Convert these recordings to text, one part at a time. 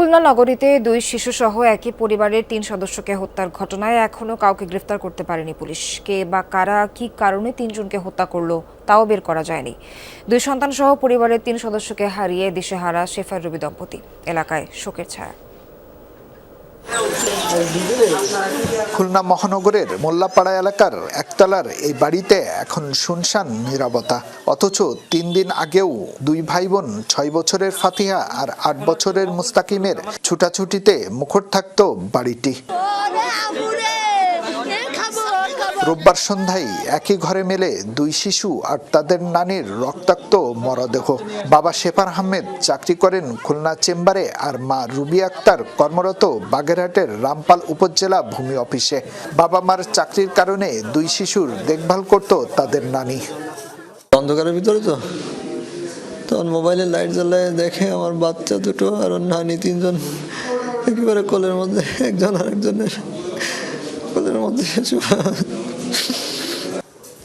খুলনা নগরীতে দুই শিশুসহ একই পরিবারের তিন সদস্যকে হত্যার ঘটনায় এখনও কাউকে গ্রেফতার করতে পারেনি পুলিশ। কে বা কারা, কি কারণে তিনজনকে হত্যা করল, তাও বের করা যায়নি। দুই সন্তানসহ পরিবারের তিন সদস্যকে হারিয়ে দিশেহারা শেফার রবি দম্পতি। এলাকায় শোকের ছায়া। খুলনা মহানগরের মোল্লাপাড়া এলাকার একতলার এই বাড়িতে এখন শুনশান নিরাপত্তা অথচ তিন দিন আগেও দুই ভাই বোন ছয় বছরের ফাতিহা আর আট বছরের মুস্তাকিমের ছুটাছুটিতে মুখর থাকত বাড়িটি ওরে আমুরে এ খাব খাব রোববার সন্ধ্যায় একই ঘরে মেলে দুই শিশু আর তাদের নানির রক্তাক্ত মরদেহ। বাবা শেফার আহমেদ চাকরি করেন খুলনা চেম্বারে আর মা রুবি আক্তার কর্মরত বাগেরহাটের রামপাল উপজেলা ভূমি অফিসে। বাবা মার চাকরির কারণে দুই শিশুর দেখভাল করত তাদের নানি। অন্ধকারের ভিতরে তো? তখন মোবাইলে লাইট জ্বালায় দেখে আমার বাচ্চা দুটো আর নানি তিনজন। একেবারে কোলের মধ্যে একজন আর কোলের মধ্যে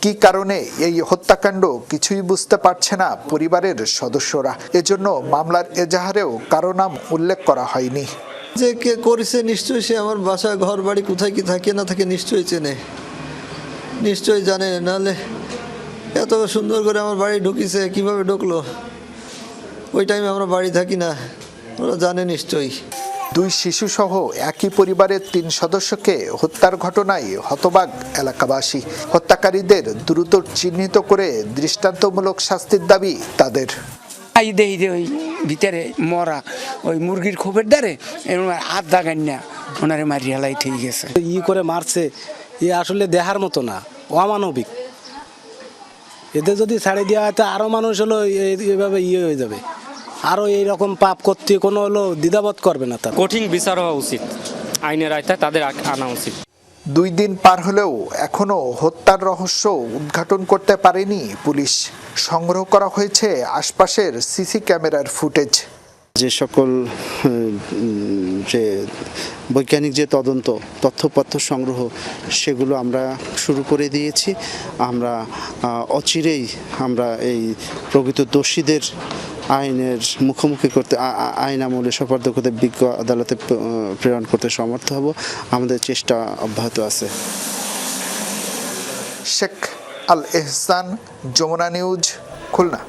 কি কারণে এই হত্যাকাণ্ড কিছুই বুঝতে পারছে না পরিবারের সদস্যরা? এজন্য মামলার এজাহারেও কারও নাম উল্লেখ করা হয়নি। যে কে করেছে নিশ্চয়ই সে আমার বাসা ঘর বাড়ি কোথায় কি থাকে না থাকে নিশ্চয়ই চেনে। নিশ্চয়ই জানে নাহলে এত সুন্দর করে আমার বাড়ি ঢুকিছে কীভাবে ঢুকলো? ওই টাইমে আমরা বাড়ি থাকি না ওরা জানে নিশ্চয়ই। দুই শিশুসহ একই পরিবারের তিন সদস্যকে হত্যার ঘটনায় হতবাক এলাকাবাসী। হত্যাকারীদের দ্রুত চিহ্নিত করে দৃষ্টান্তমূলক শাস্তির দাবি তাদের। আই দেই যে ওই ভিতরে মরা ওই মুরগির খোপের দ্বারে হাত দাগান না ওনারে মারি হেলাই ঠিক গেছে। ই করে মারছে এ আসলে দেহার মতো না অমানবিক। এদের যদি ছাড়ে দেওয়া হয় তো আরও মানুষ হলো এ- এভাবে ইয়ে হয়ে যাবে। আরও এইরকম পাপ করতে কোনো হলো দ্বিধাবোধ করবে না তার। কঠিন বিচার হওয়া উচিত। আইনের আয়তায় তাদের আনা উচিত। দুই দিন পার হলেও এখনও হত্যার রহস্য উদ্ঘাটন করতে পারেনি পুলিশ। সংগ্রহ করা হয়েছে আশপাশের সিসি ক্যামেরার ফুটেজ। যে সকল যে বৈজ্ঞানিক যে তদন্ত তথ্যপত্র সংগ্রহ সেগুলো আমরা শুরু করে দিয়েছি। আমরা অচিরেই আমরা এই প্রকৃত দোষীদের আইনের মুখোমুখি করতে আইন আমলে সফর্দ করতে বিজ্ঞ আদালতে প্রেরণ করতে সমর্থ হব। আমাদের চেষ্টা অব্যাহত আছে। শেখ আল এহসান যমুনা নিউজ, খুলনা।